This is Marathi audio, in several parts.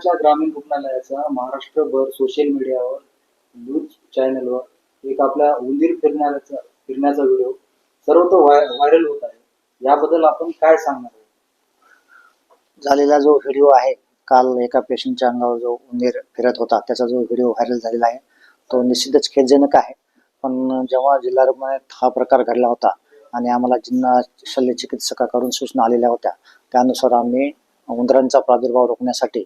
बुलढाण्याच्या ग्रामीण रुग्णालयाचा महाराष्ट्रभर सोशल मीडियावर न्यूज चॅनलवर एक आपल्या उंदीर फिरण्याचा फिरण्याचा व्हिडिओ सर्वत्र व्हाय व्हायरल होत आहे. याबद्दल आपण काय सांगणार झालेला जो व्हिडिओ आहे काल एका पेशंटच्या अंगावर जो उंदीर फिरत होता त्याचा जो व्हिडिओ व्हायरल झालेला आहे तो निश्चितच खेदजनक आहे. पण जेव्हा जिल्हा रुग्णालयात हा प्रकार घडला होता आणि आम्हाला जिल्हा शल्य चिकित्सकाकडून सूचना आलेल्या होत्या त्यानुसार आम्ही उंदरांचा प्रादुर्भाव रोखण्यासाठी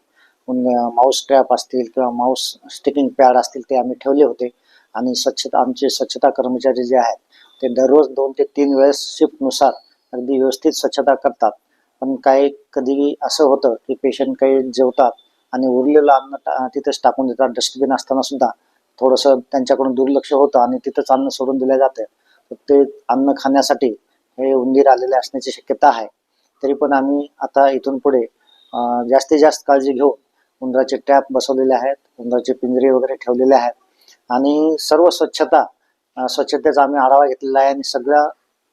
माऊस ट्रॅप असतील किंवा माऊस स्टिकिंग पॅड असतील ते आम्ही ठेवले होते. आणि स्वच्छता आमचे स्वच्छता कर्मचारी जे आहेत ते दररोज दोन ते तीन वेळेस शिफ्टनुसार अगदी व्यवस्थित स्वच्छता करतात. पण काही कधी असं होतं की पेशंट काही जेवतात आणि उरलेलं अन्न टा- तिथेच टाकून देतात. डस्टबिन असताना सुद्धा थोडंसं त्यांच्याकडून दुर्लक्ष होतं आणि तिथंच अन्न सोडून दिलं जातं. तर ते अन्न खाण्यासाठी हे उंदीर आलेले असण्याची शक्यता आहे. तरी पण आम्ही आता इथून पुढे जास्तीत जास्त काळजी घेऊन उंदराचे ट्रॅप बसवलेले आहेत उंदराचे पिंजरे वगैरे ठेवलेले आहेत. आणि सर्व स्वच्छता स्वच्छतेचा आम्ही आढावा घेतलेला आहे आणि सगळ्या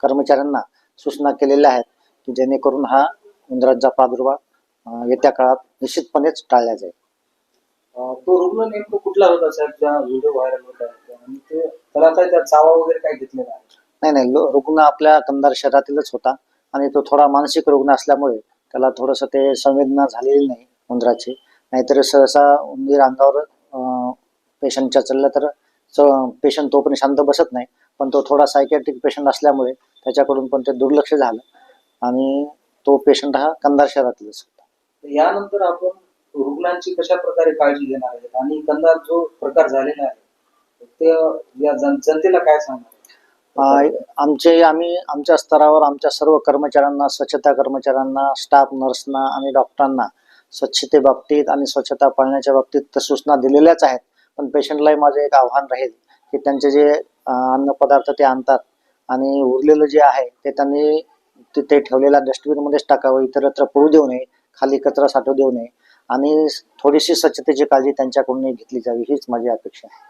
कर्मचाऱ्यांना सूचना केलेल्या आहेत की जेणेकरून हा उंदरांचा प्रादुर्भाव येत्या काळात निश्चितपणेच टाळला जाईल. तो रुग्ण नेमकं कुठला होता साहेब? ज्या व्हिडिओ व्हायरल होत. आणि ते त्याला काय त्या चावा वगैरे काय घेतलेला आहे? नाही नाही रुग्ण आपल्या कंदार शहरातीलच होता आणि तो थोडा मानसिक रुग्ण असल्यामुळे त्याला थोडंसं ते संवेदना झालेली नाही उंदराची. नाहीतर सहसा उंदीर अंगावर पेशंटच्या चाललं तर पेशंट तो पण शांत बसत नाही. पण तो थोडा सायकॅट्रिक पेशंट असल्यामुळे त्याच्याकडून पण ते दुर्लक्ष झालं. आणि तो पेशंट हा कंदार शहरातीलच होता तर यानंतर आपण रुग्णांची कशा प्रकारे काळजी घेणार आहेत? आणि कंदार जो प्रकार झालेला आहे ते या जन- जनतेला काय सांगणार आहे? आमचे आम्ही आमच्या स्तरावर आमच्या सर्व कर्मचाऱ्यांना स्वच्छता कर्मचाऱ्यांना स्टाफ नर्सना आणि डॉक्टरांना स्वच्छतेबाबतीत आणि स्वच्छता पाळण्याच्या बाबतीत तर सूचना दिलेल्याच आहेत. पण पेशंटलाही माझं एक आव्हान राहील की त्यांचे जे अन्न अन्नपदार्थ ते आणतात आणि उरलेलं जे आहे ते त्यांनी तिथे ठेवलेल्या डस्टबिनमध्येच टाकावं इतरत्र पडू देऊ नये खाली कचरा साठवू देऊ नये आणि थोडीशी स्वच्छतेची काळजी त्यांच्याकडून घेतली जावी हीच माझी अपेक्षा आहे.